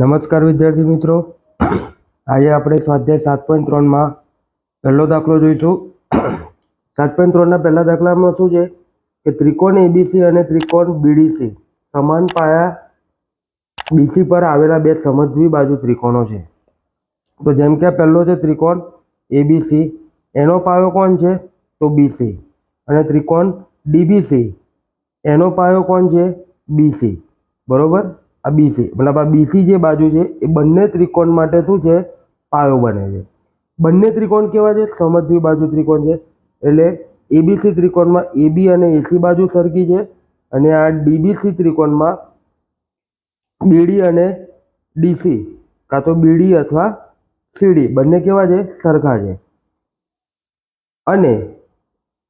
નમસ્કાર વિદ્યાર્થી મિત્રો. આજે આપણે સ્વાધ્યાય સાત પોઈન્ટ ત્રણમાં પહેલો દાખલો જોઈશું. સાત પોઈન્ટ ત્રણના પહેલા દાખલામાં શું છે કે ત્રિકોણ એબીસી અને ત્રિકોણ બીડીસી સમાન પાયા બીસી પર આવેલા બે સમજવી બાજુ ત્રિકોણો છે. તો જેમ કે પહેલો છે ત્રિકોણ એબીસી, એનો પાયો કોણ છે તો બીસી. અને ત્રિકોણ ડીબીસી, એનો પાયો કોણ છે બીસી. બરોબર? આ બીસી મતલબ આ બીસી જે બાજુ છે, એ બંને ત્રિકોણ માટે શું છે? પાયો બને છે. બંને ત્રિકોણ કેવા છે? સમદ્વી બાજુ ત્રિકોણ છે. એટલે એબીસી ત્રિકોણમાં એબી અને એસી બાજુ સરખી છે અને આ ડીબીસી ત્રિકોણમાં બીડી અને ડીસી કાં તો બીડી અથવા સીડી બંને કેવા છે? સરખા છે. અને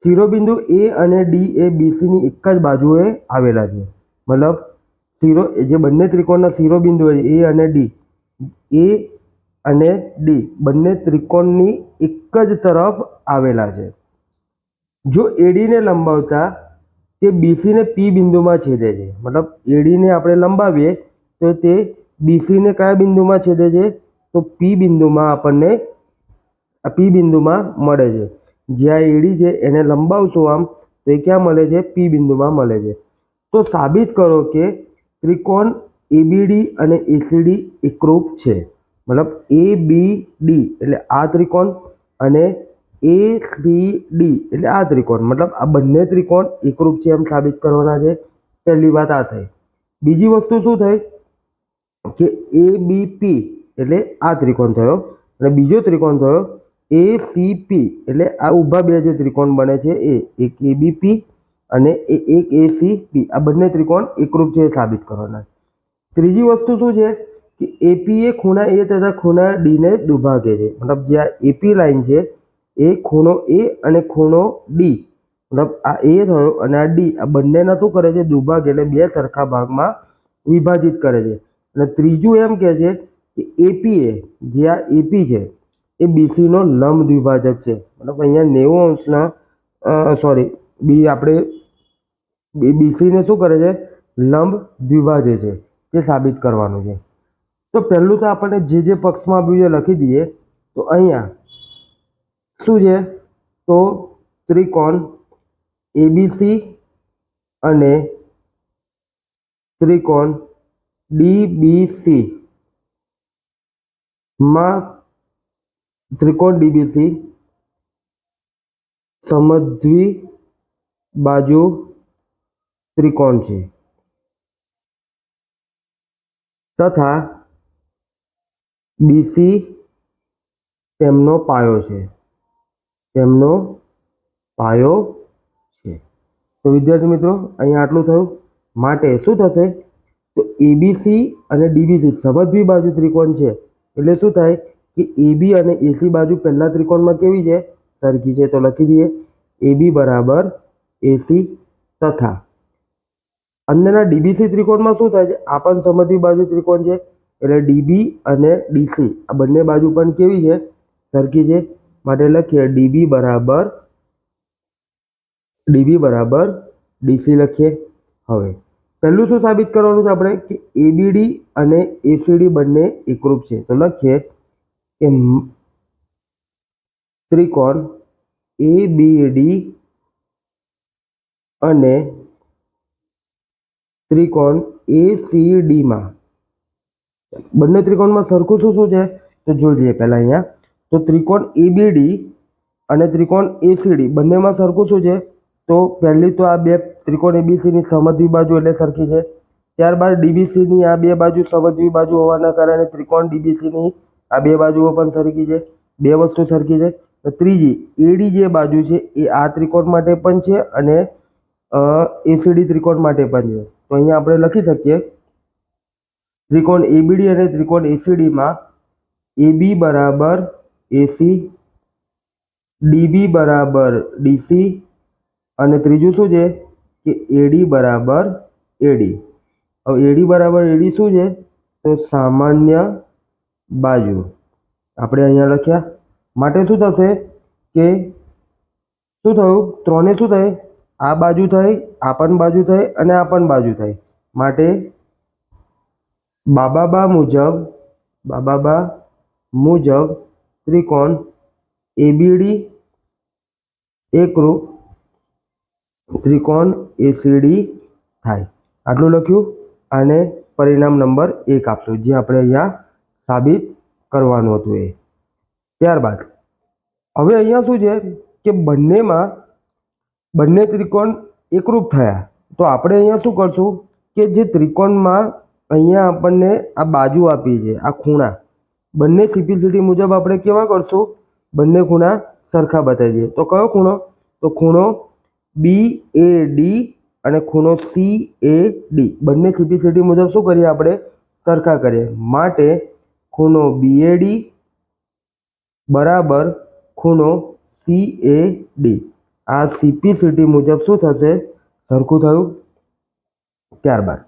શિરોબિંદુ એ અને ડી એ બીસીની એક જ બાજુએ આવેલા છે. મતલબ શિરો જે બંને ત્રિકોણના શિરોબિંદુ હોય એ અને ડી, એ અને ડી, બંને ત્રિકોણની એક જ તરફ આવેલા છે. જો એડીને લંબાવતા, તે બીસીને પી બિંદુમાં છેદે છે. મતલબ એડીને આપણે લંબાવીએ, તો તે બીસીને કયા બિંદુમાં છેદે છે? તો પી બિંદુમાં આપણને પી બિંદુમાં મળે છે. જ્યાં એડી છે, એને લંબાવશું આમ, તો એ ક્યાં મળે છે? પી બિંદુમાં મળે છે. તો સાબિત કરો કે ત્રિકોણ એબીડી અને એસીડી એકરૂપ છે. મતલબ એ બી ડી એટલે આ ત્રિકોણ અને એ સી ડી એટલે આ ત્રિકોણ. મતલબ આ બંને ત્રિકોણ એકરૂપ છે એમ સાબિત કરવાના છે. પહેલી વાત આ થઈ. બીજી વસ્તુ શું થઈ? કે એ બી પી એટલે આ ત્રિકોણ થયો. અને બીજો ત્રિકોણ થયો એ સી પી એટલે આ ઊભા બે જે ત્રિકોણ બને છે એ, એક એ બી પી અને એ એક એ સી પી આ બંને ત્રિકોણ એકરૂપ છે સાબિત કરવાના ત્રીજી વસ્તુ શું છે? કે એપી એ ખૂણા એ તથા ખૂણા ડીને દુભાગે છે. મતલબ જે આ એપી લાઈન છે, એ ખૂણો એ અને ખૂણો ડી મતલબ આ એ થયો અને આ ડી આ બંનેના શું કરે છે? દુભાગ એટલે બે સરખા ભાગમાં વિભાજિત કરે છે. અને ત્રીજું એમ કહે છે કે એપી એ જે આ એપી છે, એ બીસીનો લંબ દ્વિભાજક છે. મતલબ અહીંયા નેવું અંશના સોરી બી આપણે બીસીને શું કરે છે? લંબ દ્વિભાજે છે, તે સાબિત કરવાનું છે. તો પહેલું તો આપણને જે જે પક્ષમાં આવ્યું છે લખી દઈએ, તો અહીંયા શું છે? તો ત્રિકોણ એબીસી અને ત્રિકોણ ડીબીસી માં ત્રિકોણ ડીબીસી સમદ્વી બાજુ ત્રિકોણ છે. તથા બીસી તેમનો પાયો છે. તેમનો પાયો છે. તો વિદ્યાર્થી મિત્રો, અહીંયા આટલું થયું. માટે શું થશે? તો એબીસી અને ડીબીસી સમદ્વી બાજુ ત્રિકોણ છે. એટલે શું થાય કે એબી અને એસી બાજુ પહેલા ત્રિકોણમાં કેવી છે? સરખી છે. તો લખી દઈએ. એબી બરાબર એસી તથા અંદરના ડીબીસી ત્રિકોણમાં શું થાય છે? આ પણ સમદ્વી બાજુ ત્રિકોણ છે, એટલે ડીબી અને ડીસી. આ બંને બાજુ પણ કેવી છે? સરખી છે. માટે લખીએ ડીબી બરાબર ડીબી બરાબર ડીસી લખીએ. હવે, પહેલું શું સાબિત કરવાનું છે આપણે? કે એબીડી અને એસીડી બંને એકરૂપ છે. તો લખીએ કે ત્રિકોણ એબીડી અને ત્રિકોણ એસીડીમાં બંને ત્રિકોણમાં સરખું શું શું છે? તો જોઈ લઈએ પહેલાં અહીંયા. તો ત્રિકોણ એબીડી અને ત્રિકોણ એસીડી બંનેમાં સરખું શું છે? તો પહેલી તો આ બે ત્રિકોણ એબીસીની સમજવી બાજુ એટલે સરખી છે. ત્યારબાદ ડીબીસીની આ બે બાજુ સમજવી બાજુ હોવાના કારણે ત્રિકોણ ડીબીસીની આ બે બાજુઓ પણ સરખી છે. બે વસ્તુ સરખી છે. તો ત્રીજી એડી જે બાજુ છે એ આ ત્રિકોણ માટે પણ છે અને એસીડી ત્રિકોણ માટે પણ છે. તો અહીંયા આપણે લખી શકીએ. ત્રિકોણ એબીડી અને ત્રિકોણ એસીડીમાં એબી બરાબર એસી ડીબી બરાબર ડીસી અને ત્રીજું શું છે? કે એડી બરાબર એડી હવે એડી બરાબર એડી શું છે? તો સામાન્ય બાજુ. આપણે અહીંયા લખ્યા. માટે શું થશે? કે શું થયું? ત્રણે શું થાય? આ બાજુ થઈ, આ પણ બાજુ થઈ અને આ પણ બાજુ થઈ. માટે બાબાબા મુજબ બાબાબા મુજબ ત્રિકોણ એબીડી એકરૂપ ત્રિકોણ એસીડી થાય. આટલું લખ્યું અને પરિણામ નંબર એક આપશું, જે આપણે અહીંયા સાબિત કરવાનું હતું એ. ત્યારબાદ, હવે અહીંયા શું છે કે બંનેમાં બંને ત્રિકોણ એકરૂપ થયા. તો આપણે અહીંયા શું કરશું કે જે ત્રિકોણમાં અહીંયા આપણને આ બાજુ આપી છે, આ ખૂણા. બંને સિમ્પ્લિસિટી મુજબ આપણે કેવા કરશું? બંને ખૂણા સરખા બતાવીએ. તો કયો ખૂણો? તો ખૂણો બી એ ડી અને ખૂણો સી એ ડી બંને સિમ્પ્લિસિટી મુજબ શું કરીએ આપણે? સરખા કરીએ. માટે ખૂણો બી એ ડી બરાબર ખૂણો સી એ ડી આ સીપીસીટી મુજબ શું થશે? સરખું થયું ત્યારબાદ.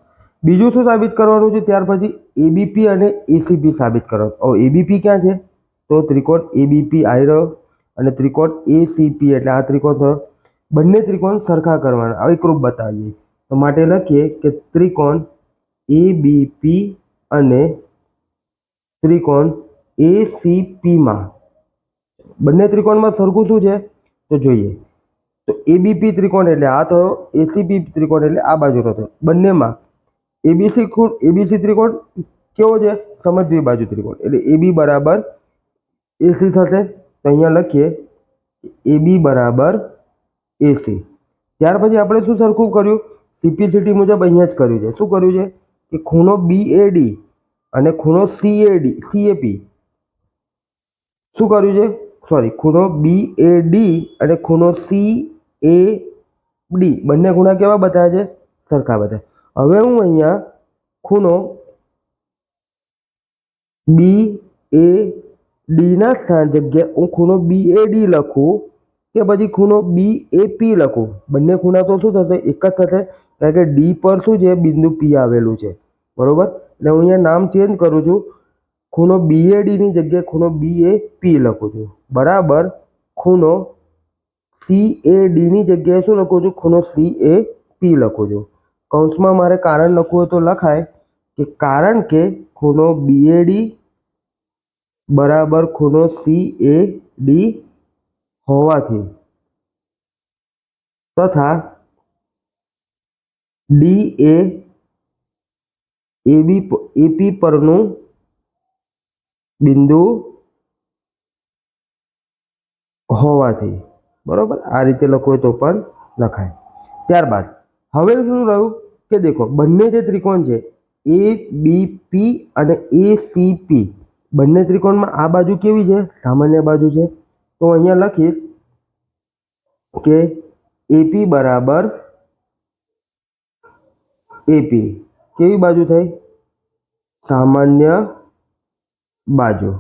બીજું શું સાબિત કરવાનું છે? ત્યાર પછી એબીપી અને એસીપી સાબિત કરવાનું. એબીપી ક્યાં છે? તો ત્રિકોણ એબીપી આવી રહ્યો અને ત્રિકોણ એસીપી એટલે આ ત્રિકોણ થયો બંને ત્રિકોણ સરખા કરવાના. એકરૂપ બતાવીએ. તો માટે લખીએ કે ત્રિકોણ એબીપી અને ત્રિકોણ એસીપીમાં બંને ત્રિકોણમાં સરખું શું છે? તો જોઈએ. તો એબીપી ત્રિકોણ એટલે આ થયો એસીપી ત્રિકોણ એટલે આ બાજુનો થયો. બંનેમાં એબીસી ખૂણ એબીસી ત્રિકોણ કેવો છે? સમજવી બાજુ ત્રિકોણ. એટલે એબી બરાબર એસી થશે. તો અહીંયા લખીએ એબી બરાબર એસી ત્યાર પછી આપણે શું સરખું કર્યું? સીપીસીટી મુજબ અહીંયા જ કર્યું છે. શું કર્યું છે? કે ખૂણો બીએડી અને ખૂણો CAD A D C A P શું કર્યું છે? સોરી, ખૂણો બી એ ડી અને ખૂણો સી એ ડી બંને ખૂણા કેવા બતાવે છે? સરખા બતાવે હવે હું અહીંયા ખૂણો બી એ ડીના સ્થાન જગ્યાએ હું ખૂણો બી એ ડી લખું કે પછી ખૂણો બી એ પી લખું. બંને ખૂણા તો શું થશે? એક જ થશે. કારણ કે ડી પર શું છે? બિંદુ પી આવેલું છે. બરોબર? એટલે હું અહીંયા નામ ચેન્જ કરું છું. ખૂણો બી એ ડીની જગ્યાએ ખૂણો બી એ પી લખું છું. બરાબર? ખૂણો સી એ ડીની જગ્યાએ શું લખું છું? ખૂણો સી એ પી લખું છું. કૌંસમાં મારે કારણ લખવું હોય તો લખાય કે કારણ કે ખૂણો બી એ ડી બરાબર ખૂણો સી એ ડી હોવાથી તથા ડી એ એબી એપી પરનું બિંદુ હોવાથી. બરાબર? આ રીતે લખવું તો પણ લખાય. ત્યારબાદ, હવે શું રહ્યું કે દેખો, બંને જે ત્રિકોણ છે, એ, બી, પી અને એ, સી, પી, બંને ત્રિકોણમાં આ બાજુ કેવી છે? સામાન્ય બાજુ છે. તો અહીંયા લખીશ કે એપી બરાબર એપી. કેવી બાજુ થઈ? સામાન્ય બાજુ.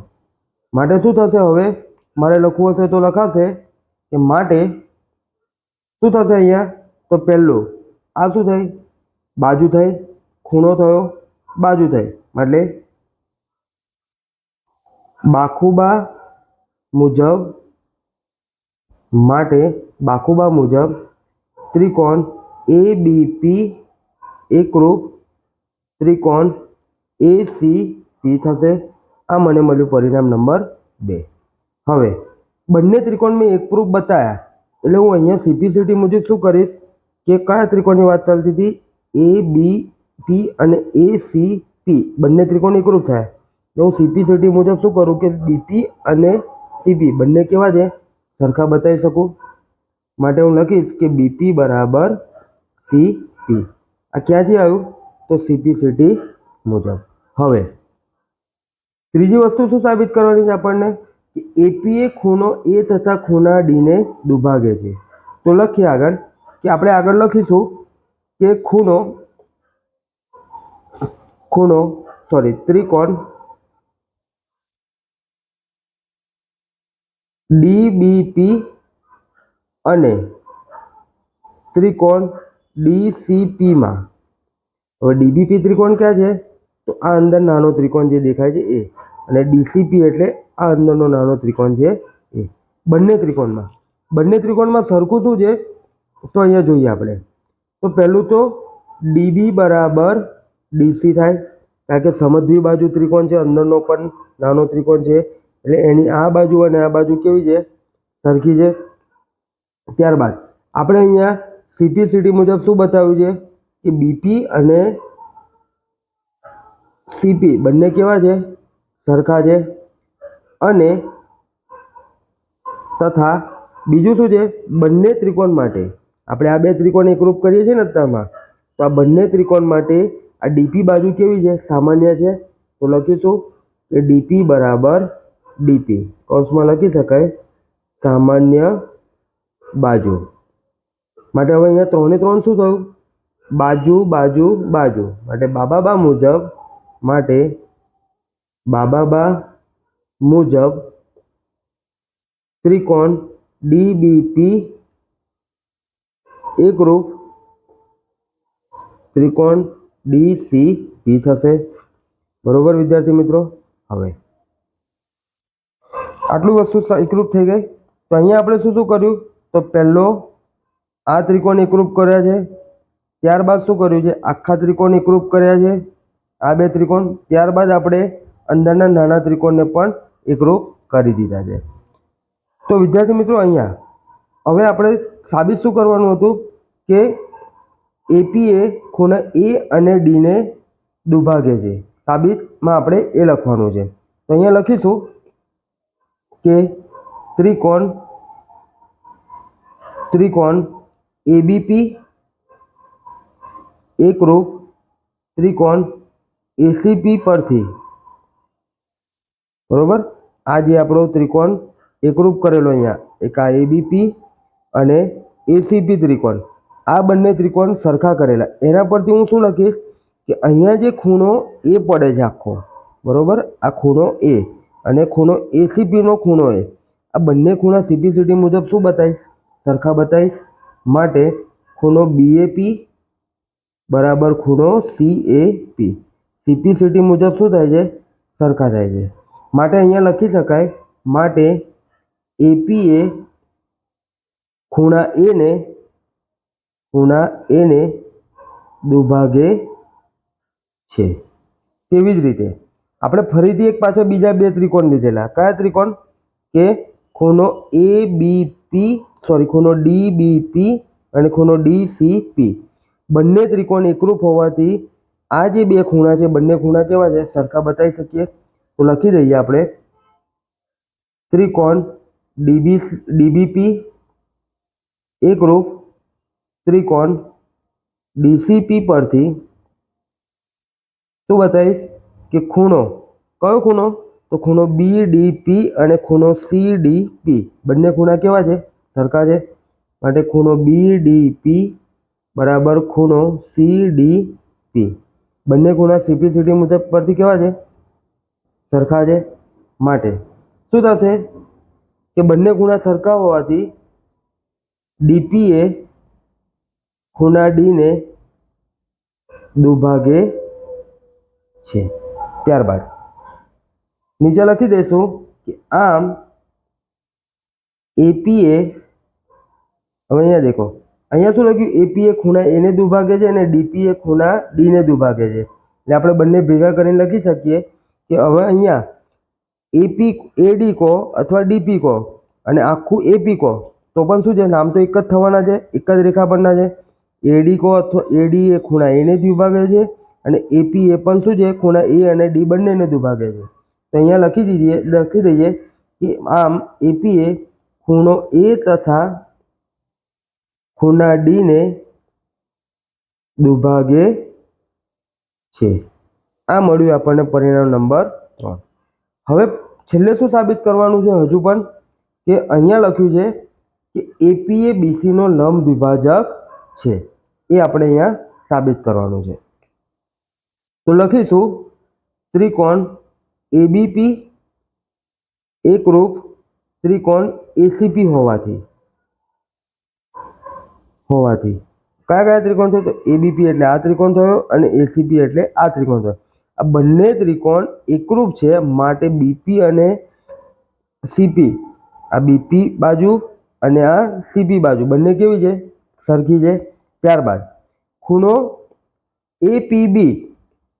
માટે શું થશે હવે? મારે લખવું હશે તો લખાશે કે માટે શું થશે અહીંયા? તો પહેલું, આ શું થઈ? બાજુ થઈ. ખૂણો થયો. બાજુ થઈ. એટલે બાખુબા મુજબ માટે બાખુબા મુજબ ત્રિકોણ એ બી પી એકરૂપ ત્રિકોણ એ સી પી થશે. આ મને મળ્યું પરિણામ નંબર બે. હવે, બંને ત્રિકોણ મેં એકરૂપ બતાવ્યા એટલે હું અહીંયા સીપીસીટી મુજબ શું કરીશ? કે કયા ત્રિકોણની વાત ચાલતી હતી? એ બી પી અને એ સી પી બંને ત્રિકોણ એકરૂપ થાય. તો હું સીપીસીટી મુજબ શું કરું કે બીપી અને સીપી બંને કેવા છે? સરખા બતાવી શકું? માટે હું લખીશ કે બીપી બરાબર સીપી આ ક્યાંથી આવ્યું? તો સીપીસીટી મુજબ. હવે ત્રીજી વસ્તુ શું સાબિત કરવાની છે આપણને? કે એપીએ ખૂણો એ તથા ખૂણા ડીને દુભાગે છે. તો લખીએ આગળ, કે આપણે આગળ લખીશું કે ખૂણો ખૂણો સોરી ત્રિકોણ ડીબીપી અને ત્રિકોણ ડીસીપીમાં હવે ડીબીપી ત્રિકોણ ક્યાં છે? તો આ અંદર નાનો ત્રિકોણ જે દેખાય છે એ. અને ડીસીપી એટલે આ અંદરનો નાનો ત્રિકોણ છે એ. બંને ત્રિકોણમાં. બંને ત્રિકોણમાં સરખું શું છે? તો અહીંયા જોઈએ આપણે. તો પહેલું તો ડીબી બરાબર ડીસી થાય. કારણ કે સમદ્વી બાજુ ત્રિકોણ છે, અંદરનો પણ નાનો ત્રિકોણ છે. એટલે એની આ બાજુ અને આ બાજુ કેવી છે? સરખી છે. ત્યારબાદ આપણે અહીંયા સીપીસીટી મુજબ શું બતાવ્યું છે? કે બીપી અને સીપી, બંને કેવા છે? સરખા છે. અને તથા બીજું શું છે? બંને ત્રિકોણ માટે. આપણે આ બે ત્રિકોણ એકરૂપ કરીએ છીએ ને અત્યારમાં, તો આ બંને ત્રિકોણ માટે આ ડીપી બાજુ કેવી છે? સામાન્ય છે. તો લખીશું કે ડીપી બરાબર ડીપી. કૌંસમાં લખી શકાય સામાન્ય બાજુ. માટે હવે અહીંયા ત્રણે ત્રણ શું થયું? બાજુ બાજુ બાજુ. માટે બાબા બા મુજબ માટે બાબાબા મુજબ ત્રિકોણ ડીબીપી એકરૂપ ત્રિકોણ ડીસીપી થશે. બરોબર, વિદ્યાર્થી મિત્રો? હવે આટલું વસ્તુ એકરૂપ થઈ ગઈ. તો અહીંયા આપણે શું શું કર્યું? તો પહેલો આ ત્રિકોણ એકરૂપ કર્યા છે. ત્યારબાદ શું કર્યું છે? આખા ત્રિકોણ એકરૂપ કર્યા છે. આ બે ત્રિકોણ ત્યારબાદ આપણે અંદરના નાના ત્રિકોણને પણ એકરૂપ કરી દીધા છે. તો વિદ્યાર્થી મિત્રો અહીંયા, હવે આપણે સાબિત શું કરવાનું હતું કે એપી એ ખૂણા એ અને ડીને દુભાગે છે. સાબિતમાં આપણે એ લખવાનું છે. તો અહીંયા લખીશું કે ત્રિકોણ ત્રિકોણ એબીપી એકરૂપ ત્રિકોણ એસીપી પરથી. બરોબર? આ જે આપણો ત્રિકોણ એકરૂપ કરેલો અહીંયા. એક આ એબીપી અને એસીપી ત્રિકોણ. આ બંને ત્રિકોણ સરખા કરેલા. એના પરથી હું શું લખીશ? કે અહીંયા જે ખૂણો એ પડે છે આખો. બરોબર? આ ખૂણો એ અને ખૂણો એસીપીનો ખૂણો એ આ બંને ખૂણા સીપીસીટી મુજબ શું બતાવીશ? સરખા બતાવીશ. માટે ખૂણો બીએપી બરાબર ખૂણો સીએપી સીપીસીટી મુજબ શું થાય છે? સરખા થાય છે. માટે અહીંયા લખી શકાય, માટે એપી એ ખૂણા એને ખૂણા એને દુભાગે છે. તેવી જ રીતે આપણે ફરીથી એક પાછળ બીજા બે ત્રિકોણ લીધેલા. કયા ત્રિકોણ? કે ખૂણો એ બી પી સોરી ખૂણો ડી બી પી અને ખૂણો ડી સી પી બંને ત્રિકોણ એકરૂપ હોવાથી આ જે બે ખૂણા છે, બંને ખૂણા કેવા છે? સરખા બતાવી શકીએ? તો લખી દઈએ આપણે. ત્રિકોણ ડીબી, ડીબીપી એકરૂપ ત્રિકોણ ડીસીપી પરથી. શું બતાવીશ? કે ખૂણો. કયો ખૂણો? તો ખૂણો બી ડી પી અને ખૂણો સી ડી પી બંને ખૂણા કેવા છે? સરખા છે. માટે ખૂણો બી ડી પી બરાબર ખૂણો સી ડી પી બંને ખૂણા સીપીસીટી મુજબ પરથી કેવા છે? સરખા છે? માટે. શું થશે? કે બંને ખૂણા સરખા હોવાથી ડીપીએ ખૂણા ડીને દુભાગે છે. ત્યારબાદ નીચે લખી દઈશું કે આમ એપીએ, હવે અહીંયા દેખો અહીંયા શું લખ્યું? એપી એ ખૂણા એને દુભાગે છે અને ડીપી એ ખૂણા ડીને દુભાગે છે. એટલે આપણે બંને ભેગા કરીને લખી શકીએ કે હવે અહીંયા એપી એડી કહો અથવા ડીપી કહો અને આખું એપી કહો, તો પણ શું છે? નામ તો એક જ થવાના છે, એક જ રેખા પરના છે. એડી કહો અથવા એડી એ ખૂણા એને જ વિભાગે છે અને એપી એ પણ શું છે? ખૂણા એ અને ડી બંનેને દુભાગે છે. તો અહીંયા લખી દીધીએ લખી દઈએ કે આમ એપી એ ખૂણો એ તથા ખૂણા ડીને દુભાગે છે. આ મળ્યું આપણને પરિણામ નંબર ત્રણ. હવે છેલ્લે શું સાબિત કરવાનું છે હજુ પણ? કે અહીંયા લખ્યું છે કે એપી એ બીસીનો લંબ દ્વિભાજક છે. એ આપણે અહીંયા સાબિત કરવાનું છે. તો લખીશું, ત્રિકોણ એબીપી એકરૂપ ત્રિકોણ એસીપી હોવાથી. હોવાથી. કયા કયા ત્રિકોણ થયો તો? એબીપી એટલે આ ત્રિકોણ થયો અને એસીપી એટલે આ ત્રિકોણ થયો. આ બંને ત્રિકોણ એકરૂપ છે માટે બીપી અને સીપી આ બીપી બાજુ અને આ સીપી બાજુ. બંને કેવી છે? સરખી છે. ત્યારબાદ, ખૂણો એપીબી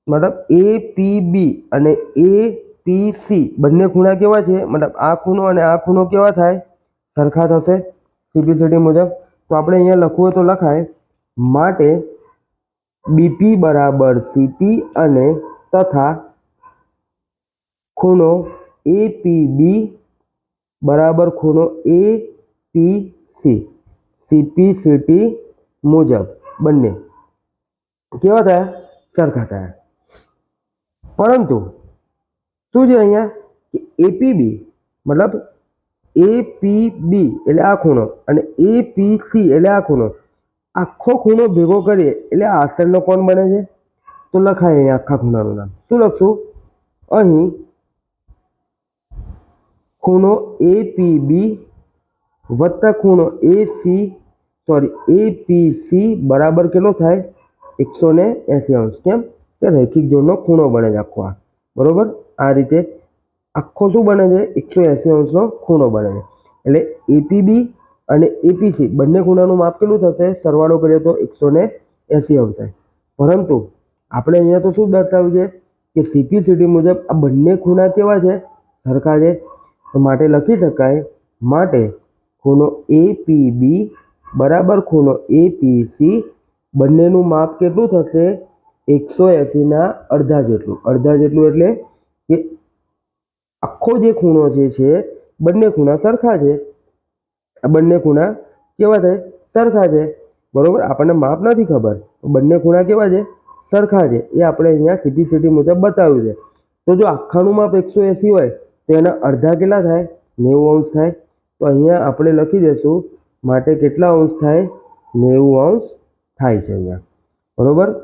મતલબ એપીબી અને એ પી સી બંને ખૂણા કેવા છે? મતલબ આ ખૂણો અને આ ખૂણો કેવા થાય? સરખા થશે. સીપીસીટી મુજબ. તો આપણે અહીંયા લખવું હોય તો લખાય. માટે બીપી બરાબર સીપી અને તથા ખૂણો એ પી બી બરાબર ખૂણો A P C CP CT મુજબ બંને. કેવા થયા? સરખા થયા. પરંતુ શું છે અહીંયા? કે એપીબી મતલબ એપીબી એટલે આ ખૂણો અને એપીસી એટલે આ ખૂણો. આખો ખૂણો ભેગો કરીએ એટલે આસનનો કોણ બને છે? તો લખાય અહીંયા આખા ખૂણાનું નામ. શું લખશું? અહીં ખૂણો એપીબી વત્તા ખૂણો એ સી સોરી, એપીસી બરાબર કેટલો થાય? એકસો ને એંસી અંશ. કેમ? કે રૈખિક જોડનો ખૂણો બને છે આખો આ. બરાબર? આ રીતે આખો શું બને છે? એકસો એંસી અંશનો ખૂણો બને છે. એટલે એપીબી અને એપીસી બંને ખૂણાનું માપ કેટલું થશે? સરવાળો કરીએ તો એકસો ને એંસી અંશ. પરંતુ આપણે અહીંયા તો શું દર્શાવ્યું છે? કે સીપીસીટી મુજબ આ બંને ખૂણા કેવા છે? સરખા છે. માટે લખી શકાય, માટે ખૂણો એપીબી બરાબર ખૂણો એપીસી બંનેનું માપ કેટલું થશે? એકસો એંસીના અડધા જેટલું. અડધા જેટલું એટલે કે આખો જે ખૂણો જે છે, બંને ખૂણા સરખા છે. આ બંને ખૂણા કેવા છે સરખા છે. બરાબર? આપણને માપ નથી ખબર. બંને ખૂણા કેવા છે? સરખા છે. એ આપણે અહીંયા સીપીસીટી મુજબ બતાવ્યું છે. તો જો આખાનું માપ એકસો એંસી હોય, તો એના અડધા કેટલા થાય? નેવું અંશ થાય. તો અહીંયા આપણે લખી દઈશું, માટે કેટલા અંશ થાય? નેવું અંશ થાય છે અહીંયા. બરાબર?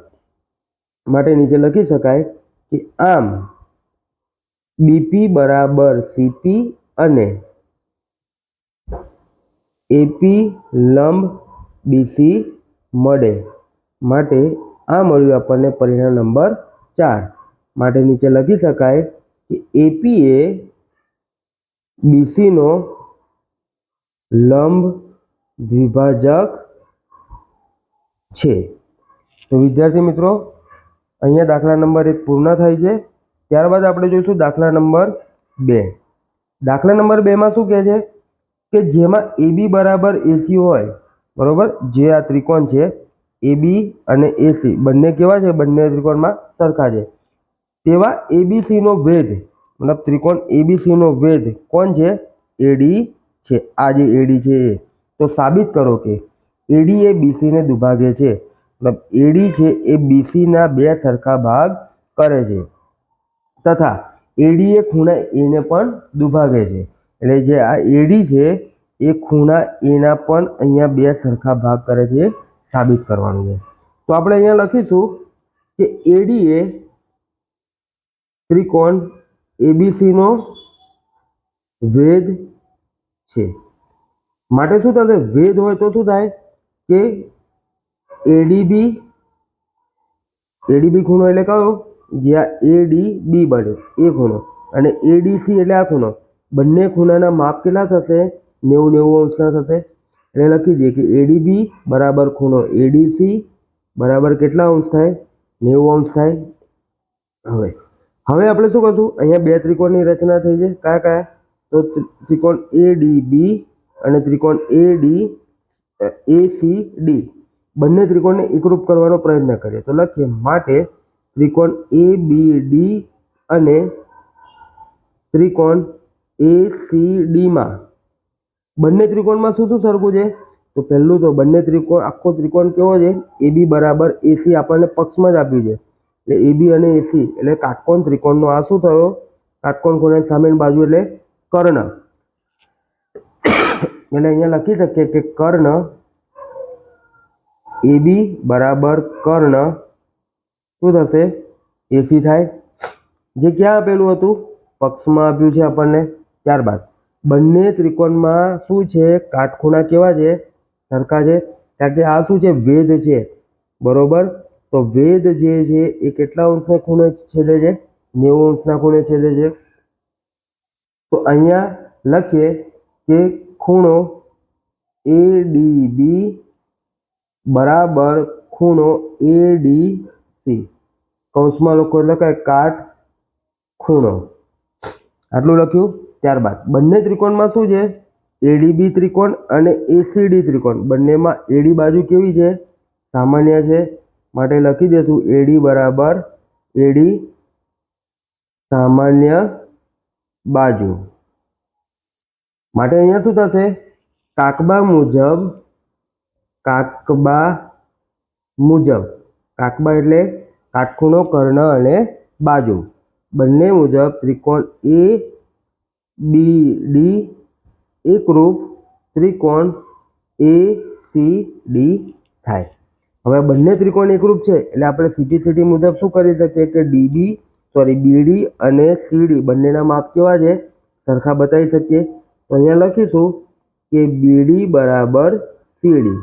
માટે નીચે લખી શકાય કે આમ બીપી બરાબર સીપી અને એપી લંબ બીસી મળે. માટે આ મળ્યું આપણને પરિણામ નંબર ચાર. માટે નીચે લખી શકાય કે એપી એ બીસીનો લંબ દ્વિભાજક છે. તો વિદ્યાર્થી મિત્રો, અહીંયા દાખલા નંબર એક પૂર્ણ થાય છે. ત્યારબાદ આપણે જોઈશું દાખલા નંબર બે. દાખલા નંબર બેમાં શું કહે છે? કે જેમાં એબી બરાબર એસી હોય, બરાબર? જે આ ત્રિકોણ છે એબી અને એસી બંને કેવા છે? બંને ત્રિકોણમાં સરખા છે. તેવા એબીસીનો વેધ મતલબ ત્રિકોણ એબીસીનો વેધ કોણ છે? એડી છે. આ જે એડી છે એ. તો સાબિત કરો કે એડી એ બીસીને દુભાગે છે. મતલબ એડી છે એ બીસીના બે સરખા ભાગ કરે છે. તથા એડી એ ખૂણા એને પણ દુભાગે છે. એટલે જે આ એડી છે, એ ખૂણા એના પણ અહીંયા બે સરખા ભાગ કરે છે સાબિત કરવાનું છે. તો આપણે અહીંયા લખીશું કે એડી એ ત્રિકોણ એબીસીનો વેદ છે. માટે શું થશે? વેદ હોય તો શું થાય? કે એડીબી એડીબી ખૂણો એટલે કયો? જ્યાં એડીબી બન્યો. એ ખૂણો. અને એડીસી એટલે આ ખૂણો. બંને ખૂણાના માપ કેટલા થશે? નેવું નેવું અંશના થશે. એટલે લખી દઈએ કે એડીબી બરાબર ખૂણો એડીસી બરાબર કેટલા અંશ થાય? નેવું અંશ થાય. હવે હવે આપણે શું કરશું? અહીંયા બે ત્રિકોણની રચના થઈ છે. કયા કયા? તો ત્રિકોણ એ ડી બી અને ત્રિકોણ A D A C D બંને ત્રિકોણને એકરૂપ કરવાનો પ્રયત્ન કરીએ. તો લખીએ, માટે ત્રિકોણ એ બી ડી અને ત્રિકોણ એ સી ડીમાં બંને ત્રિકોણમાં શું શું સરખું છે? તો પહેલું તો બંને ત્રિકોણ, આખો ત્રિકોણ કેવો છે? એ બી બરાબર એસી આપણને પક્ષમાં જ આપ્યું છે. એટલે એ બી અને એસી એટલે કાટકોણ ત્રિકોણનો આ શું થયો? કાટકોણ ખૂણાની સામેની બાજુ એટલે કર્ણ. એટલે અહીંયા લખી શકીએ કે કર્ણ એ બી બરાબર કર્ણ શું થશે? એસી થાય. જે ક્યાં આપેલું હતું? પક્ષમાં આપ્યું છે આપણને ત્યારબાદ. બંને ત્રિકોણમાં શું છે? કાટખૂણા કેવા છે? સરખા છે. કારણ કે આ શું છે? વેદ છે. બરોબર? તો વેદ જે છે એ કેટલા અંશના ખૂણે છેદે છે? નેવું અંશના ખૂણે છેદે છે. તો અહીંયા લખીએ કે ખૂણો એ ડી બી બરાબર ખૂણો એ ડી સી કૌંસમાં લોકો એટલે કે કાટ, ખૂણો. આટલું લખ્યું ત્યારબાદ. બંને ત્રિકોણમાં શું છે? એડીબી ત્રિકોણ અને એસીડી ત્રિકોણ. બંનેમાં એડી બાજુ કેવી છે? સામાન્ય છે. માટે લખી દેશું એડી બરાબર એડી સામાન્ય બાજુ. માટે અહીંયા શું થશે? કાકબા મુજબ કાકબા મુજબ. કાકબા એટલે કાટખૂણો, કર્ણ અને બાજુ. બંને મુજબ ત્રિકોણ એ, બી, ડી એકરૂપ ત્રિકોણ એ, સી, ડી થાય. હવે બંને ત્રિકોણ એકરૂપ છે, એટલે આપણે સીટીસીટી મુજબ શું કરી શકીએ કે ડીબી સોરી બીડી અને સીડી બંનેના માપ કેવા છે? સરખા બતાવી શકીએ. તો અહીંયા લખીશું કે બીડી બરાબર સીડી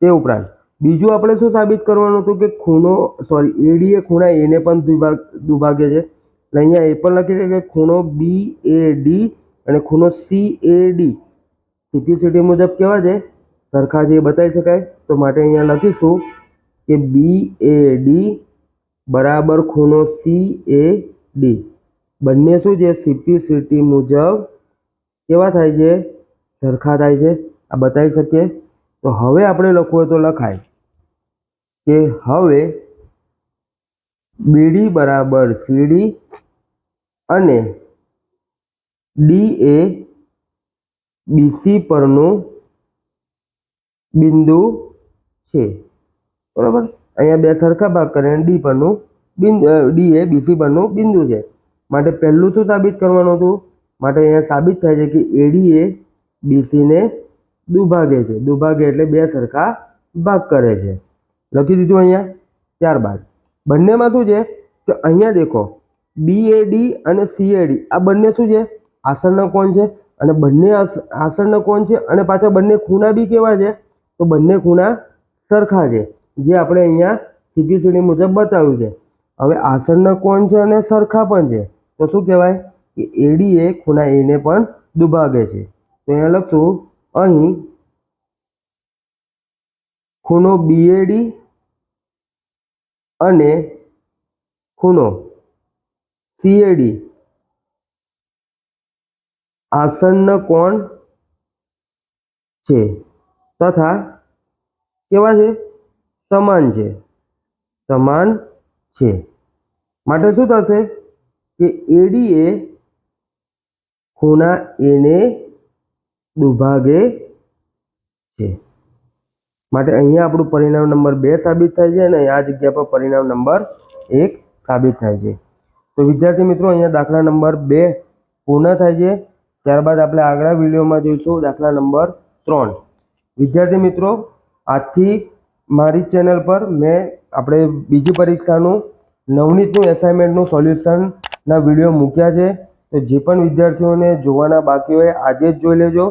તે ઉપરાંત બીજું આપણે શું સાબિત કરવાનું હતું કે ખૂણો સોરી એડી એ ખૂણા એને પણ દુભાગ દુભાગે છે. એટલે અહીંયા એ પણ લખી છે કે ખૂણો બી એ ડી અને ખૂણો સી એ ડી સીપીસીટી મુજબ કેવા છે? સરખા છે એ બતાવી શકાય. તો માટે અહીંયા લખીશું કે બી એ ડી બરાબર ખૂણો સી એ ડી બંને શું છે? સીપીસીટી મુજબ કેવા થાય છે? સરખા થાય છે. આ બતાવી શકીએ. તો હવે આપણે લખવું હોય તો લખાય. કે હવે બીડી બરાબર સીડી અને ડી એ બીસી પરનું બિંદુ છે. બરાબર? અહીંયા બે સરખા ભાગ કરે અને ડી પરનું બિંદુ ડી એ બીસી પરનું બિંદુ છે. માટે પહેલું શું સાબિત કરવાનું હતું? માટે અહીંયા સાબિત થાય છે કે એડી એ બીસીને દુભાગે છે. દુભાગે એટલે બે સરખા ભાગ કરે છે. લખી દીધું અહીંયા. ત્યારબાદ, બંનેમાં શું છે કે અહીંયા દેખો બી એ ડી અને સી એ ડી આ બંને શું છે? આસનના કોણ છે? અને બંને આસ- આસનના કોણ છે? અને પાછા બંને ખૂણા બી કેવા છે? તો બંને ખૂણા સરખા છે, જે આપણે અહીંયા સીપીસીડી મુજબ બતાવ્યું છે. હવે આસનના કોણ છે અને સરખા પણ છે, તો શું કહેવાય? કે એડી એ ખૂણા એને પણ દુભાગે છે. તો અહીંયા લખશું, અહીં ખૂણો બીએડી અને ખૂણો સીએડી આસન્ન કોણ છે? તથા કેવા છે? સમાન છે. સમાન છે. માટે શું થશે? કે એડી એ ખૂણા એને દુભાગે છે. માટે અહીંયા આપણું પરિણામ નંબર બે સાબિત થાય છે અને આ જગ્યા પર પરિણામ નંબર એક સાબિત થાય છે. તો વિદ્યાર્થી મિત્રો, અહીંયા દાખલા નંબર બે પૂર્ણ થાય છે. ત્યારબાદ આપણે આગળ વિડીયોમાં જોઈશું દાખલા નંબર ત્રણ. વિદ્યાર્થી મિત્રો, આજથી મારી ચેનલ પર મેં આપણે બીજી પરીક્ષાનું, નવનીતનું એસાઇનમેન્ટનું સોલ્યુશનના વીડિયો મૂક્યા છે. તો જે પણ વિદ્યાર્થીઓને જોવાના બાકી હોય, આજે જ જોઈ લેજો.